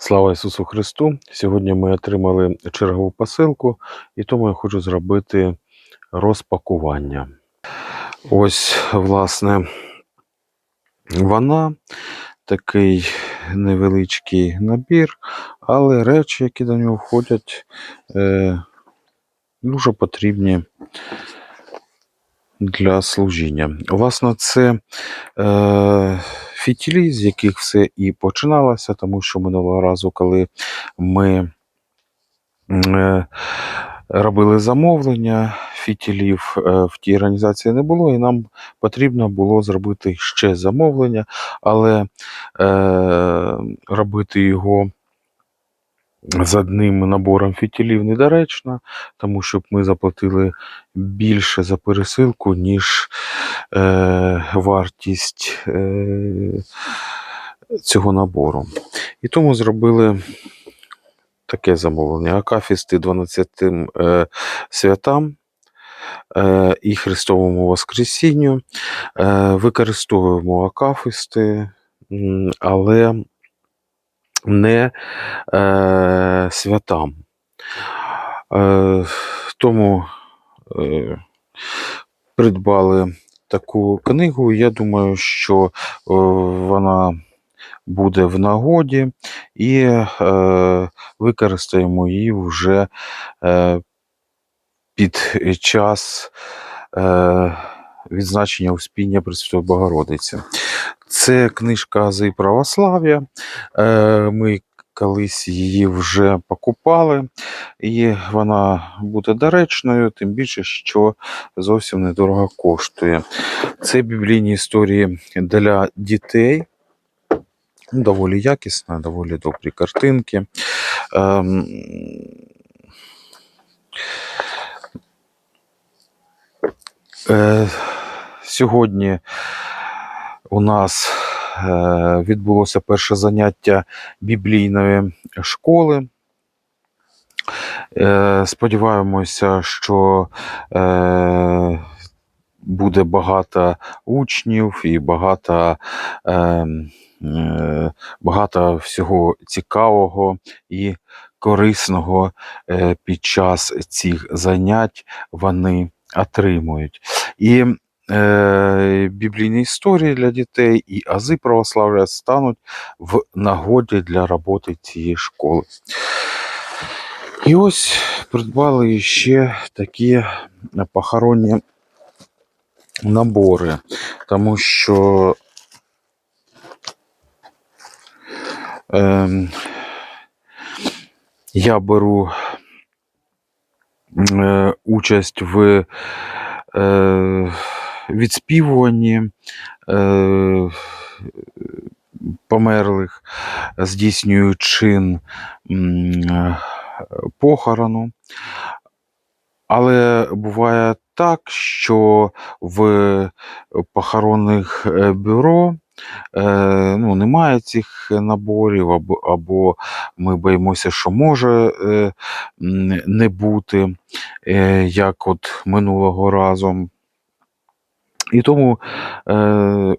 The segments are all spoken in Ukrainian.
Слава Ісусу Христу! Сьогодні ми отримали чергову посилку, і тому я хочу зробити розпакування. Ось, власне, вона такий невеличкий набір, але речі, які до нього входять, е, дуже потрібні для служіння. Власне, це е, фітілі, з яких все і починалося, тому що минулого разу, коли ми е, робили замовлення фітілів, е, в тій організації не було, і нам потрібно було зробити ще замовлення, але е, робити його з одним набором фітілів недоречно, тому що ми заплатили більше за пересилку, ніж е, вартість е, цього набору. І тому зробили таке замовлення: акафісти 12 е, святам. е, І Христовому Воскресінню Е, використовуємо акафисти, але не е, святам. Е, тому е, придбали таку книгу. Я думаю, що е, вона буде в нагоді і е, використаємо її вже е, під час е, відзначення Успіння Пресвятої Богородиці. Це книжка Ази православ'я. Е, Ми колись її вже покупали, і вона буде доречною, тим більше, що зовсім недорого коштує. Це біблійні історії для дітей. Доволі якісна, доволі добрі картинки. Ем, Е, Сьогодні у нас е, відбулося перше заняття біблійної школи. Е, Сподіваємося, що е, буде багато учнів і багато, багато всього цікавого і корисного під час цих занять вони отримують. І біблійні історії для дітей і ази православ'я стануть в нагоді для роботи цієї школи. І ось придбали ще такі похоронні набори, тому що ем, я беру е, участь в е, відспівуванні е, померлих, здійснюю чин похорону. Але буває так, що в похоронних е, бюро е, ну, немає цих наборів, або, або ми боїмося, що може е, не бути, як от минулого разу. І тому е,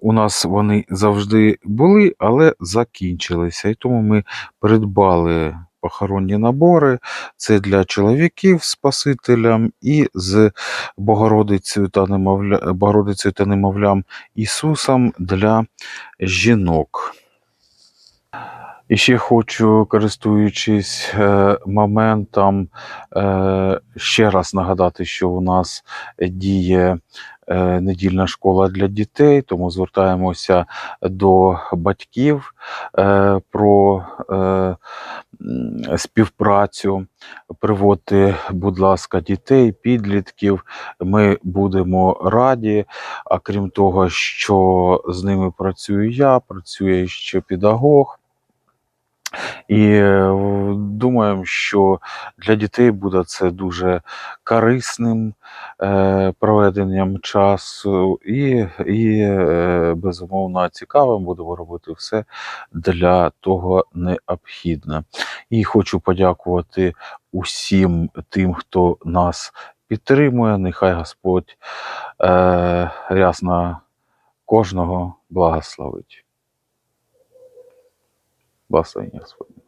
у нас вони завжди були, але закінчилися. І тому ми придбали похоронні набори. Це для чоловіків з Спасителем і з Богородицею та, немовля, Богородицею та немовлям Ісусом для жінок. І ще хочу, користуючись е, моментом, е, ще раз нагадати, що у нас діє недільна школа для дітей, тому звертаємося до батьків е, про е, співпрацю. Приводьте, будь ласка, дітей, підлітків. Ми будемо раді. А крім того, що з ними працюю я, працює ще педагог. І е, думаємо, що для дітей буде це дуже корисним е, проведенням часу і, і е, безумовно цікавим. Будемо робити все для того необхідне. І хочу подякувати усім тим, хто нас підтримує. Нехай Господь е, рясно кожного благословить. Благословення Господне.